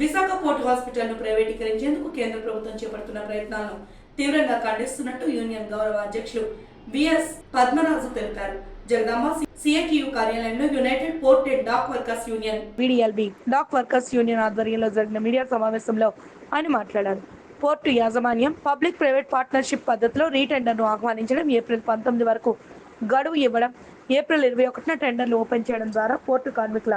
Visakha port హాస్పిటల్ను ప్రైవేటీకరించేందుకు కేంద్ర ప్రభుత్వం చేపడుతున్న ప్రయత్నాలను తీవ్రంగా ఖండిస్తున్నట్టు యూనియన్ గౌరవ అధ్యక్షులు బిఎస్ పద్మరాజు తెలిపారు. జగదాంబ సిఐటియు కార్యాలయంలో united port and dock workers union VDLB dock workers union ఆధ్వర్యంలో జరిగిన మీడియా సమావేశంలో ఆయన మాట్లాడారు. పోర్టు యాజమాన్యం పబ్లిక్ ప్రైవేట్ పార్ట్నర్షిప్ పద్ధతిలో రీటెండర్ను ఆహ్వానించడం ఏప్రిల్ పంతొమ్మిది వరకు గడువు ఇవ్వడం ఏప్రిల్ ఇరవై ఒకటిన టెండర్లు ఓపెన్ చేయడం ద్వారా పోర్టు కార్మికుల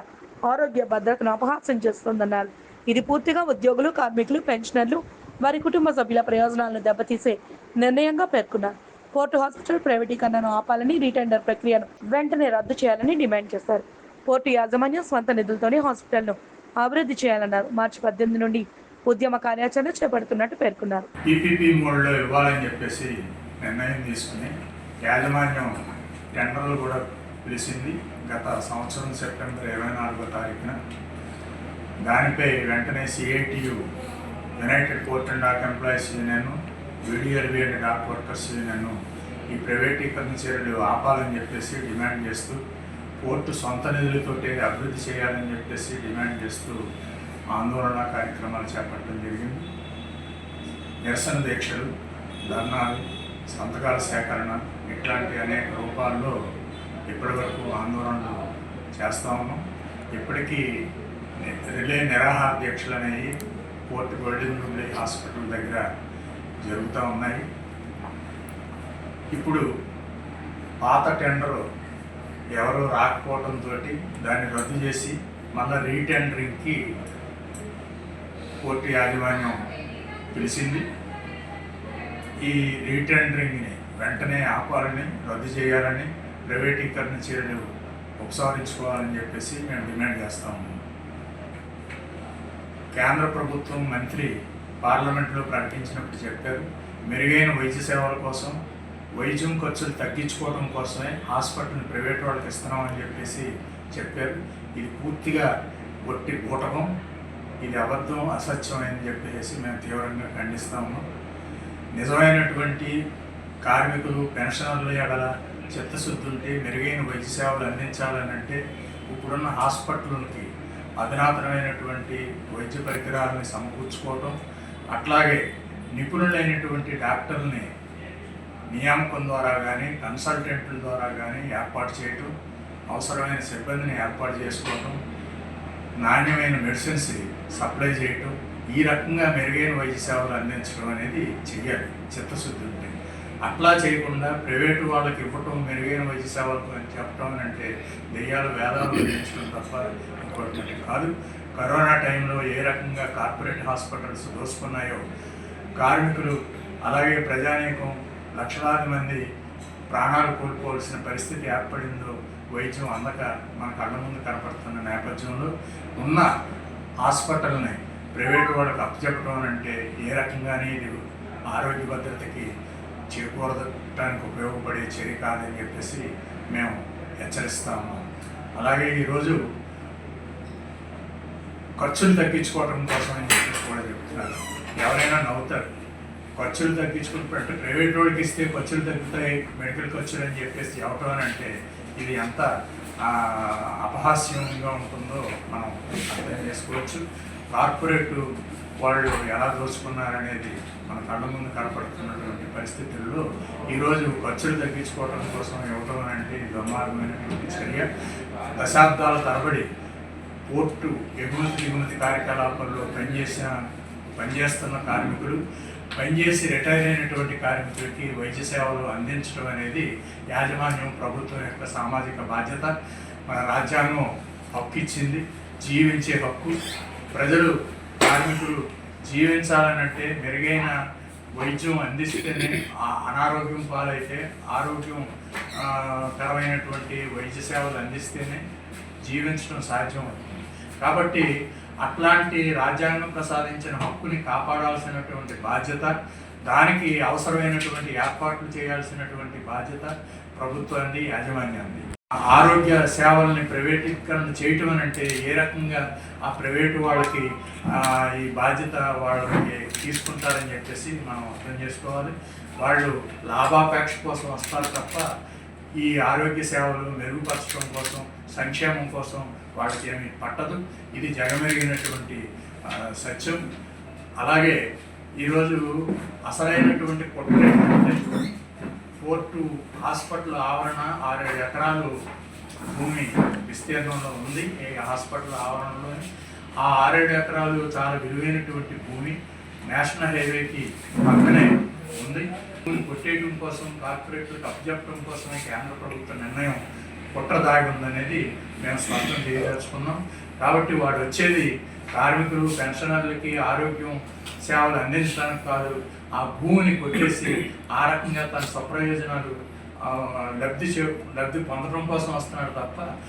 ఆరోగ్య భద్రతను అపహాస్యం చేస్తోందన్నారు. ఇది పూర్తిగా ఉద్యోగులు కార్మికులు పెన్షనర్లు వారి కుటుంబ సభ్యుల ప్రయోజనాలను దెబ్బతీసే నిర్ణయంగా పేర్కొన్నారు. పోర్టు హాస్పిటల్ ప్రైవేటీకరణను ఆపాలని రీటెండర్ ప్రక్రియను వెంటనే రద్దు చేయాలని డిమాండ్ చేశారు. పోర్టు యాజమాన్యం స్వంత నిధులతోనే హాస్పిటల్ను అభివృద్ధి చేయాలన్నారు. మార్చి పద్దెనిమిది నుండి ఉద్యమ కార్యాచరణ చేపడుతున్నట్టు పేర్కొన్నారు. పీపీపీ మోడ్లో ఇవ్వాలని చెప్పేసి నిర్ణయం తీసుకుని యాజమాన్యం టెండర్లు కూడా పిలిచింది. గత సంవత్సరం సెప్టెంబర్ ఇరవై నాలుగో తారీఖున దానిపై వెంటనే CITU united port and dock employees union VDLB and dock workers union ఈ ప్రైవేటీకరణ చర్యలు ఆపాలని చెప్పేసి డిమాండ్ చేస్తూ పోర్టు సొంత నిధులతోటే అభివృద్ధి చేయాలని చెప్పేసి డిమాండ్ చేస్తూ ఆందోళన కార్యక్రమాలు చేపట్టడం జరిగింది. నిరసన దీక్షలు ధర్నాలు సంతకాల సేకరణ ఇట్లాంటి అనేక రూపాల్లో ఇప్పటివరకు ఆందోళనలు చేస్తూ ఉన్నాం. ఇప్పటికీ రిలే నిరాహార అనేవి పోర్ట్ గోల్డెన్ జూబ్లీ హాస్పిటల్ దగ్గర జరుగుతూ ఉన్నాయి. ఇప్పుడు పాత టెండర్ ఎవరు రాకపోవడంతో దాన్ని రద్దు చేసి మళ్ళీ రీటెండరింగ్కి కోర్టు యాజమాన్యం పిలిచింది. ఈ రీటెండరింగ్ని వెంటనే ఆపాలని రద్దు చేయాలని ప్రైవేటీకరణ చర్యలు ఉపసంహరించుకోవాలని చెప్పేసి మేము డిమాండ్ చేస్తాము కేంద్ర ప్రభుత్వం మంత్రి పార్లమెంట్లో ప్రకటించినప్పుడు చెప్పారు మెరుగైన వైద్య సేవల కోసం వైద్యం ఖర్చులు తగ్గించుకోవడం కోసమే హాస్పిటల్ని ప్రైవేట్ వాళ్ళకి ఇస్తున్నామని చెప్పేసి చెప్పారు. ఇది పూర్తిగా ఒట్టి బూటకం ఇది అబద్ధం అసత్యమైనని అని చెప్పేసి మేము తీవ్రంగా ఖండిస్తాము. నిజమైనటువంటి కార్మికులు పెన్షనర్లు ఎడల చిత్తశుద్ధి ఉంటే మెరుగైన వైద్య సేవలు అందించాలని అంటే ఇప్పుడున్న హాస్పిటల్కి అధునాతనమైనటువంటి వైద్య పరికరాలని సమకూర్చుకోవటం అట్లాగే నిపుణులైనటువంటి డాక్టర్ని నియామకం ద్వారా కానీ కన్సల్టెంట్ల ద్వారా కానీ ఏర్పాటు చేయటం అవసరమైన సిబ్బందిని ఏర్పాటు చేసుకోవటం నాణ్యమైన మెడిసిన్స్ సప్లై చేయటం ఈ రకంగా మెరుగైన వైద్య సేవలు అందించడం అనేది చెయ్యాలి. చిత్తశుద్ధి ఉంటే అట్లా చేయకుండా ప్రైవేటు వాళ్ళకి ఇవ్వటం మెరుగైన వైద్య సేవలు అని చెప్పడం అంటే దెయ్యాలు వేదాలు అందించడం తప్ప ఇంకోటి కాదు. కరోనా టైంలో ఏ రకంగా కార్పొరేట్ హాస్పిటల్స్ దోసుకున్నాయో కార్మికులు అలాగే ప్రజానీకం లక్షలాది మంది ప్రాణాలు కోల్పోవలసిన పరిస్థితి ఏర్పడిందో వైద్యం అందక మన కళ్ళ ముందు కనపడుతున్న నేపథ్యంలో ఉన్న హాస్పిటల్ని ప్రైవేట్ వాళ్ళకి అప్పచెప్పడం అంటే ఏ రకంగానే ఇది ఆరోగ్య భద్రతకి చేకూరడానికి ఉపయోగపడే చర్య కాదని చెప్పేసి మేము హెచ్చరిస్తాము. అలాగే ఈరోజు ఖర్చులు తగ్గించుకోవడం కోసం అని చెప్పేసి కూడా చెప్తున్నారు. ఎవరైనా నవ్వుతారు. ఖర్చులు తగ్గించుకుంటే ప్రైవేట్ రోడ్కి ఇస్తే ఖర్చులు తగ్గుతాయి మెడికల్ ఖర్చులు అని చెప్పేసి చెప్పడం అని అంటే ఇది ఎంత అపహాస్యంగా ఉంటుందో మనం అర్థం చేసుకోవచ్చు. కార్పొరేట్ వాళ్ళు ఎలా దోచుకున్నారనేది మన కళ్ళ ముందు కనపడుతున్నటువంటి పరిస్థితుల్లో ఈరోజు ఖర్చులు తగ్గించుకోవడం కోసం ఇవ్వడం అంటే ఇది దుర్మార్గమైనటువంటి చర్య. దశాబ్దాల తరబడి పోర్టు ఎగుమతి దిగుమతి కార్యకలాపాల్లో పనిచేసిన పనిచేస్తున్న కార్మికులు పనిచేసి రిటైర్ అయినటువంటి కార్మికులకి వైద్య సేవలు అందించడం అనేది యాజమాన్యం ప్రభుత్వం యొక్క సామాజిక బాధ్యత. మన రాజ్యాంగం హక్కు ఇచ్చింది జీవించే హక్కు. ప్రజలు కార్మికులు జీవించాలనంటే మెరుగైన వైద్యం అందిస్తేనే అనారోగ్యం పాలైతే ఆరోగ్యం కరమైనటువంటి వైద్య సేవలు అందిస్తేనే జీవించడం సాధ్యం అవుతుంది కాబట్టి అట్లాంటి రాజ్యాంగం ప్రసాదించిన హక్కుని కాపాడాల్సినటువంటి బాధ్యత దానికి అవసరమైనటువంటి ఏర్పాట్లు చేయాల్సినటువంటి బాధ్యత ప్రభుత్వాన్ని యాజమాన్యాన్ని ఆరోగ్య సేవల్ని ప్రైవేటీకరణ చేయటం అని అంటే ఏ రకంగా ఆ ప్రైవేటు వాళ్ళకి ఈ బాధ్యత వాళ్ళకి తీసుకుంటారని చెప్పేసి మనం అర్థం చేసుకోవాలి. వాళ్ళు లాభాపేక్ష కోసం వస్తారు తప్ప ఈ ఆరోగ్య సేవలు మెరుగుపరచడం కోసం సంక్షేమం కోసం వాళ్ళకి ఏమి పట్టదు. ఇది జగమెరిగినటువంటి సత్యం. అలాగే ఈరోజు అసలైనటువంటి కుట్ర ఏంటంటే పోర్టు హాస్పిటల్ ఆవరణ ఆరేడు ఎకరాలు భూమి విస్తీర్ణంలో ఉంది. ఈ హాస్పిటల్ ఆవరణలోని ఆ ఆరేడు ఎకరాలు చాలా విలువైనటువంటి భూమి నేషనల్ హైవేకి పక్కనే ఉంది. భూమి కొట్టేయడం కోసం కార్పొరేట్లకు అప్పచెప్పడం కోసమే కేంద్ర ప్రభుత్వ నిర్ణయం కుట్ర దాగి ఉందనేది మేము స్పష్టం చేయదలుచుకున్నాం. కాబట్టి వాడు వచ్చేది కార్మికులు పెన్షనర్లకి ఆరోగ్యం సేవలు అందించడానికి కాదు ఆ భూమిని కొట్టేసి ఆ రకంగా తన స్వప్రయోజనాలు లబ్ధి చే లబ్ధి పొందడం కోసం వస్తున్నాడు తప్ప